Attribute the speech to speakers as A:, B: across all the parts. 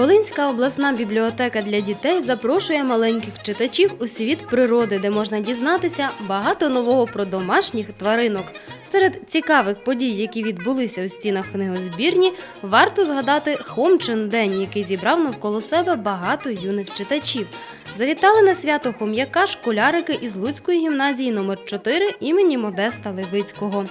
A: Волинська обласна бібліотека для дітей запрошує маленьких читачів у світ природи, де можна дізнатися багато нового про домашніх тваринок. Серед цікавих подій, які відбулися у стінах книгозбірні, варто згадати Хомчин день, який зібрав навколо себе багато юних читачів. Завітали на свято хом'яка школярики із Луцької гімназії номер 4 імені Модеста Левицького.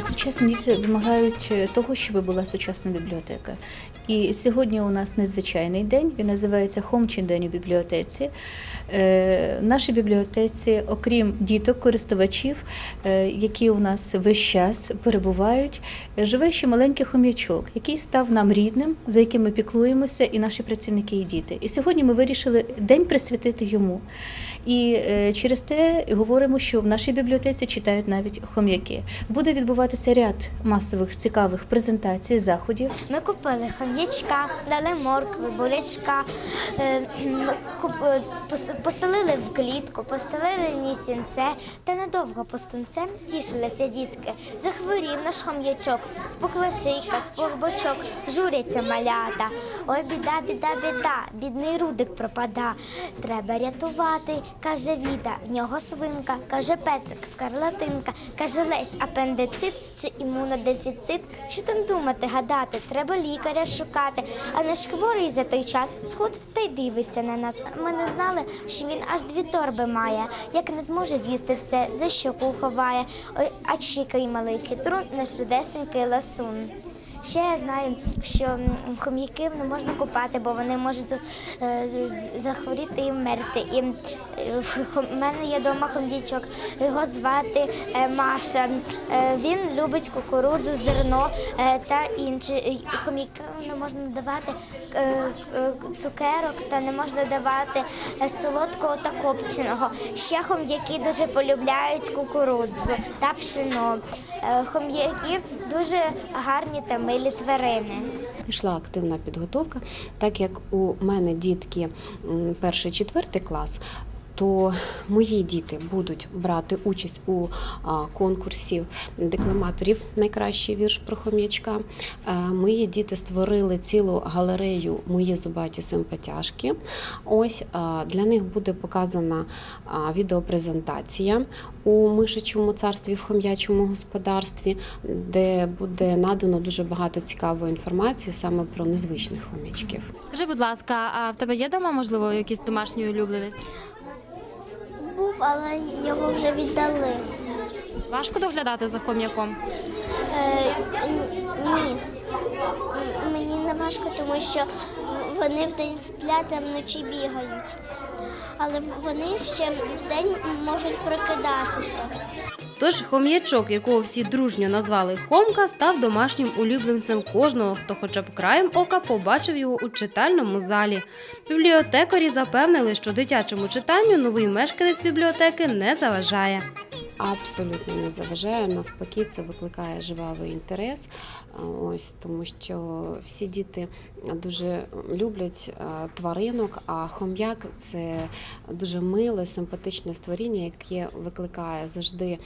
B: Сучасні діти вимагають того, щоб була сучасна бібліотека. І сьогодні у нас незвичайний день. Він називається Хомчин день у бібліотеці. Е, В нашій бібліотеці, окрім діток, користувачів, е, які у нас весь час перебувають, е, живе ще маленький хом'ячок, який став нам рідним, за яким ми піклуємося, і наші працівники і діти. І сьогодні ми вирішили день присвятити йому. І через те говоримо, що в нашій бібліотеці читають навіть хом'яки. Буде відбуватися ряд масових цікавих презентацій, заходів.
C: Ми купили хом'ячка, дали моркви, бурячка, поселили в клітку, постелили в ній сінце та недовго пустунцем тішилися дітки. Захворів наш хом'ячок, спухла шийка, спух бочок, журяться малята. Ой, біда, біда, біда, бідний рудик пропада. Треба рятувати, каже Віта, в нього свинка, каже Петрик, скарлатинка, каже Лесь, апендицит чи імунодефіцит. Що там думати, гадати, треба лікаря шукати. А наш хворий за той час схуд та й дивиться на нас. Ми не знали, що він аж дві торби має. Як не зможе з'їсти все, за щоку ховає. Ой, а чікай малий хитрун, наш рудесенький ласун. Ще я знаю, що хом'яків не можна купати, бо вони можуть е, захворіти і вмерти. І е, в мене є вдома хом'ячок, його звати е, Маша. Він любить кукурудзу, зерно та інше. Хом'якам не можна давати цукерок та не можна давати солодкого та копченого. Ще хом'яки дуже полюбляють кукурудзу та пшено. Хом'яки дуже гарні та милі тварини.
D: Йшла активна підготовка, так як у мене дітки перший четвертий клас. То мої діти будуть брати участь у конкурсі декламаторів найкращий вірш про хом'ячка. Е, Мої діти створили цілу галерею Мої зубаті симпатяшки. Ось для них буде показана відеопрезентація у мишачому царстві в хом'ячому господарстві, де буде надано дуже багато цікавої інформації саме про незвичних хом'ячків.
A: Скажи, будь ласка, а в тебе є дома, можливо, якийсь домашній улюбленець?
C: Був, але його вже віддали.
A: Важко доглядати за хом'яком?
C: Е, ні. Мені не важко, тому що вони вдень сплять, а вночі бігають. Але вони ще вдень можуть прокидатися.
A: Тож хом'ячок, якого всі дружньо назвали Хомка, став домашнім улюбленцем кожного, хто хоча б краєм ока побачив його у читальному залі. Бібліотекарі запевнили, що дитячому читанню новий мешканець бібліотеки не заважає.
D: Абсолютно не заважає. Навпаки, це викликає жвавий інтерес. Ось тому, що всі діти дуже люблять тваринок, а хом'як це дуже миле, симпатичне створіння, яке викликає завжди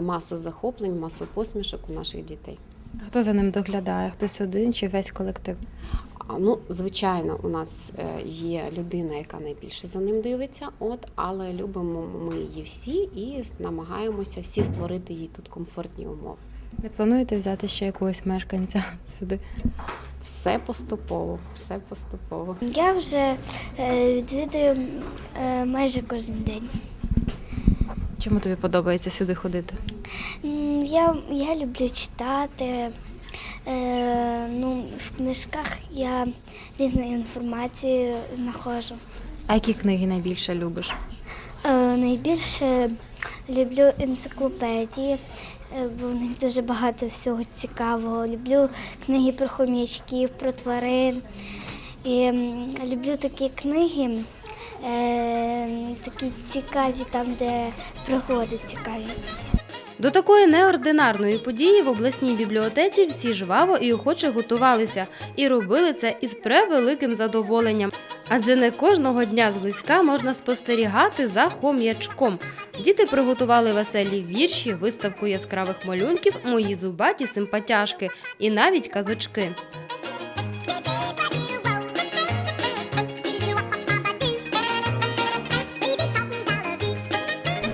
D: масу захоплень, масу посмішок у наших дітей.
E: Хто за ним доглядає? Хтось один чи весь колектив?
D: Ну, звичайно, у нас е, є людина, яка найбільше за ним дивиться, от, але любимо ми її всі і намагаємося всі створити їй тут комфортні умови.
E: Не плануєте взяти ще якогось мешканця сюди?
D: Все поступово, все поступово.
C: Я вже е, відвідую е, майже кожен день.
E: Чому тобі подобається сюди ходити?
C: Я, я люблю читати,
F: Е, ну, в книжках я різну інформацію знаходжу.
E: А які книги найбільше любиш?
F: Е, найбільше люблю енциклопедії, е, бо в них дуже багато всього цікавого. Люблю книги про хом'ячків, про тварин. І люблю такі книги, е, такі цікаві, там, де пригоди цікаві.
A: До такої неординарної події в обласній бібліотеці всі жваво і охоче готувалися і робили це із превеликим задоволенням. Адже не кожного дня зблизька можна спостерігати за хом'ячком. Діти приготували веселі вірші, виставку яскравих малюнків, мої зубаті симпатяшки і навіть казочки.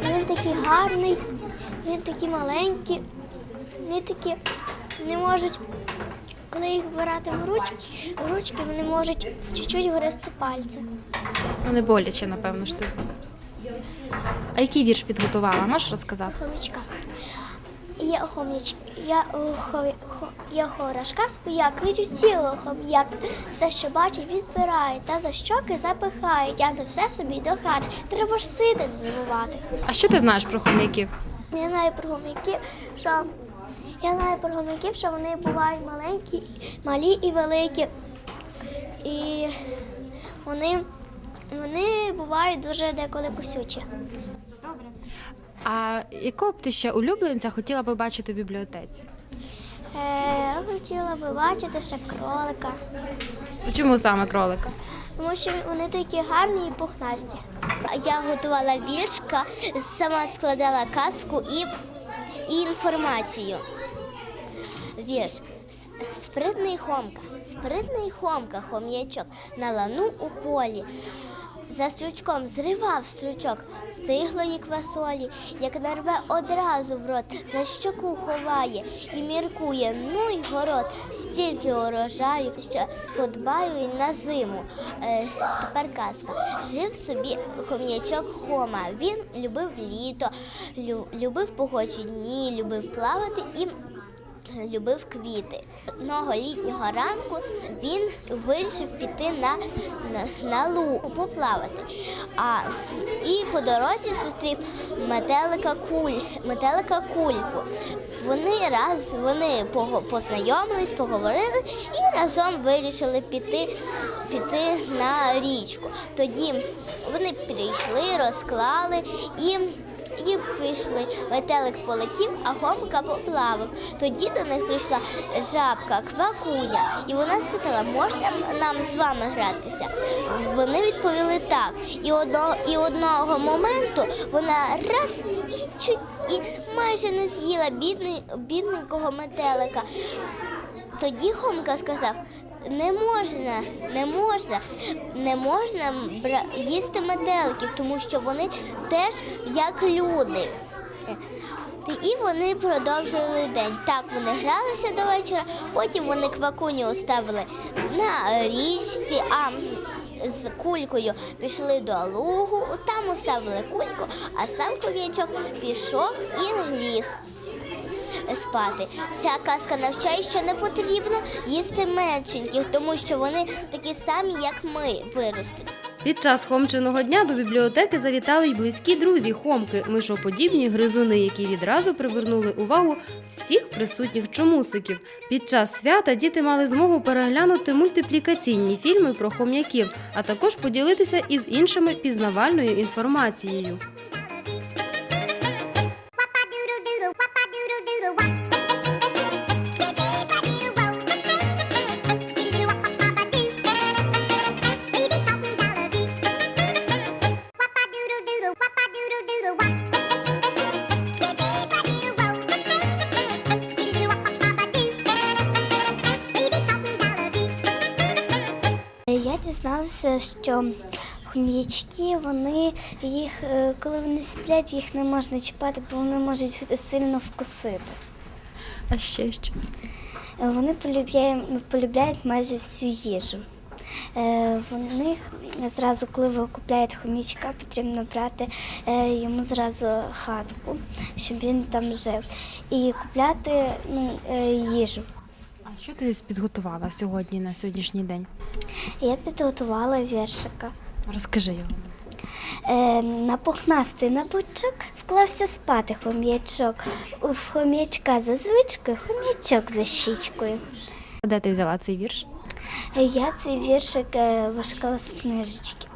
F: Він такий гарний, він такий маленький, вони такі не можуть, коли їх брати в ручки, в ручки вони можуть чуть-чуть гристи пальці.
E: Не боляче, напевно ж ти. А який вірш підготувала? Можеш розказати?
F: Хомячка. Я хом'яч, я хо- хо- я хорашка, я кличу цілого хом'як. Все, що бачить, він збирає, та за щоки запихає, тягне все собі до хати. Треба ж ситим зимувати.
E: А що ти знаєш про хом'яків?
F: Я знаю про що я знаю про що вони бувають маленькі, малі і великі. І вони, вони бувають дуже деколи кусючі.
E: А якого б ти ще улюбленця хотіла би бачити в бібліотеці?
F: Е, я хотіла би бачити ще кролика,
E: Чому саме кролика?
F: тому що вони такі гарні і пухнасті. Я готувала віршка, сама складала казку і, і інформацію. Вірш. Спритний хомка, спритний хомка, хом'ячок на лану у полі. За стручком зривав стручок стиглої квасолі, як нарве одразу в рот, за щоку ховає і міркує, ну й город, стільки урожаю, що подбаю й на зиму. Е, тепер казка. Жив собі хом'ячок Хома. Він любив літо, лю- любив погожі дні, любив плавати і любив квіти. Одного літнього ранку він вирішив піти на, на, на луг поплавати. А, і по дорозі зустрів метелика куль, метелика кульку. Вони раз вони познайомились, поговорили і разом вирішили піти, піти на річку. Тоді вони прийшли, розклали і. І пішли. Метелик полетів, а гомка поплавав. Тоді до них прийшла жабка, квакуня, і вона спитала, можна нам з вами гратися? Вони відповіли так. І одного, і одного моменту вона раз і чуть і майже не з'їла бідний, бідненького метелика. Тоді Хомка сказав: не можна, не можна, не можна їсти метеликів, тому що вони теж як люди. І вони продовжили день. Так вони гралися до вечора, потім вони квакуню оставили на річці, а з кулькою пішли до лугу, там оставили кульку, а сам хом'ячок пішов і ліг спати. Ця казка навчає, що не потрібно їсти меншеньких, тому що вони такі самі, як ми, виростуть.
A: Під час хомчиного дня до бібліотеки завітали й близькі друзі хомки, мишоподібні гризуни, які відразу привернули увагу всіх присутніх чомусиків. Під час свята діти мали змогу переглянути мультиплікаційні фільми про хом'яків, а також поділитися із іншими пізнавальною інформацією.
F: Що хом'ячки, вони їх, е, коли вони сплять, їх не можна чіпати, бо вони можуть сильно вкусити.
E: А ще що?
F: Е, Вони полюбляють, полюбляють майже всю їжу. Е, В них зразу, коли ви купляєте хомічка, потрібно брати йому зразу хатку, щоб він там жив. І купляти ну, їжу.
E: А що ти підготувала сьогодні на сьогоднішній день?
F: Я підготувала віршика.
E: Розкажи його.
F: Е, на пухнастий набучок вклався спати хом'ячок. У хом'ячка за звичкою, хом'ячок за щічкою.
E: Де ти взяла цей вірш?
F: Е, Я цей віршик е, вишкала з книжечки.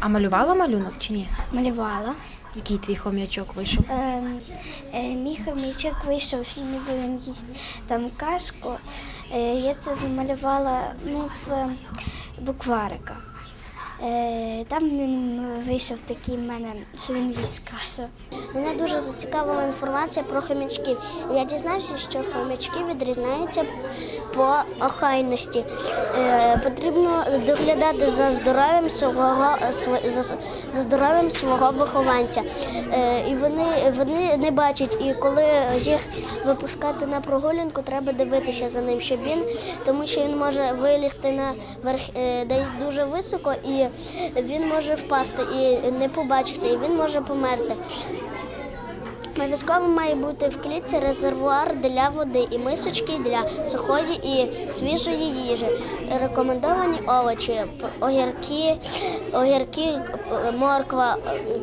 E: А малювала малюнок чи ні?
F: Малювала.
E: Який твій хом'ячок вийшов?
F: Е, е, мій хом'ячок вийшов, ніби він їсть там кашку. Е, я це замалювала ну, з букварика. Е, там він вийшов такий в мене, що він їсть кашу.
G: Мене дуже зацікавила інформація про хомячків. Я дізнався, що хомячки відрізняються по охайності. Е, потрібно доглядати за здоров'ям свого св- за, здоров'ям свого вихованця. Е, і вони, вони не бачать, і коли їх випускати на прогулянку, треба дивитися за ним, щоб він, тому що він може вилізти на верх десь дуже високо, і він може впасти і не побачити, і він може померти. Обов'язково має бути в клітці резервуар для води і мисочки для сухої і свіжої їжі. Рекомендовані овочі, огірки, огірки, морква,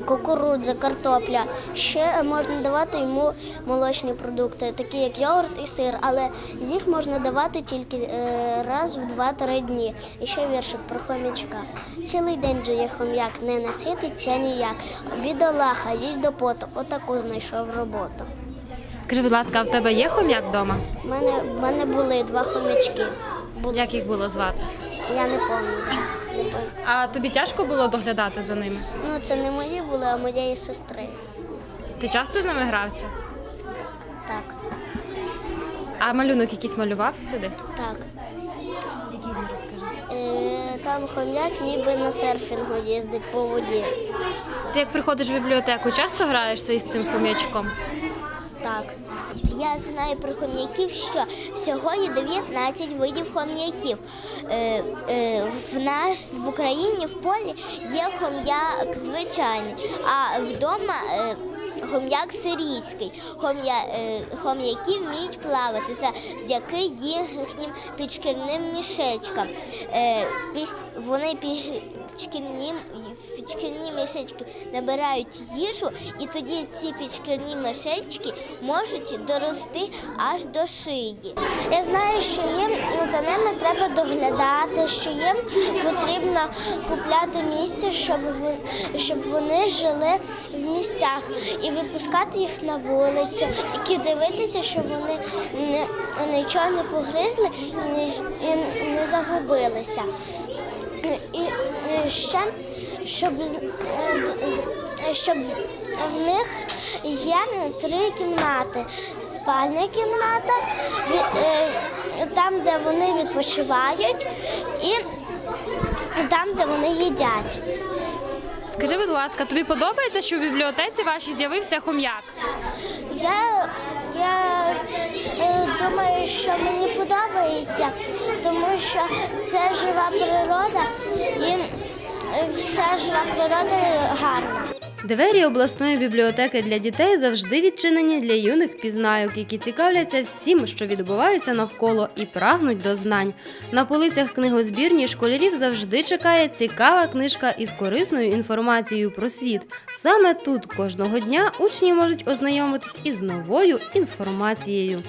G: кукурудза, картопля. Ще можна давати йому молочні продукти, такі як йогурт і сир, але їх можна давати тільки е, раз в 2-3 дні. І ще віршик про хомячка. Цілий день жує хом'як, не насититься ніяк. Бідолаха, їсть до поту. Отаку знайшов роботу.
E: Скажи, будь ласка, а в тебе є хом'як вдома?
G: У мене, в мене були два хомячки. Були.
E: Як їх було звати?
G: Я не пам'ятаю. Не пам'ятаю.
E: А тобі тяжко було доглядати за ними?
G: Ну, це не мої були, а моєї сестри.
E: Ти часто з ними грався?
G: Так,
E: А малюнок якийсь малював сюди?
G: так.
E: Який він розкажи?
G: Е, там хом'як ніби на серфінгу їздить по воді.
E: Ти як приходиш в бібліотеку, часто граєшся із цим хом'ячком?
G: Так. Я знаю про хом'яків, що всього є 19 видів хом'яків. Е, е, в нас в Україні в полі є хом'як звичайний, а вдома е, хом'як сирійський. Хом'я, е, хом'яки вміють плавати завдяки їхнім підшкільним мішечкам. Е, піс- вони пі- підшкільні, підшкільні мішечки набирають їжу, і тоді ці підшкільні мішечки можуть дорости аж до шиї. Я знаю, що їм за ними треба доглядати, що їм потрібно купляти місце, щоб вони, щоб вони жили в місцях і випускати їх на вулицю, і дивитися, щоб вони не, нічого не погризли і не, і не загубилися. І ще, щоб, е, щоб в них є три кімнати. Спальня кімната, е, там, де вони відпочивають, і там, де вони їдять.
E: Скажи, будь ласка, тобі подобається, що в бібліотеці вашій з'явився хом'як?
G: Я, думаю, що мені подобається, тому що це жива природа і вся жива природа гарна.
A: Двері обласної бібліотеки для дітей завжди відчинені для юних пізнайок, які цікавляться всім, що відбувається навколо, і прагнуть до знань. На полицях книгозбірні школярів завжди чекає цікава книжка із корисною інформацією про світ. Саме тут кожного дня учні можуть ознайомитись із новою інформацією.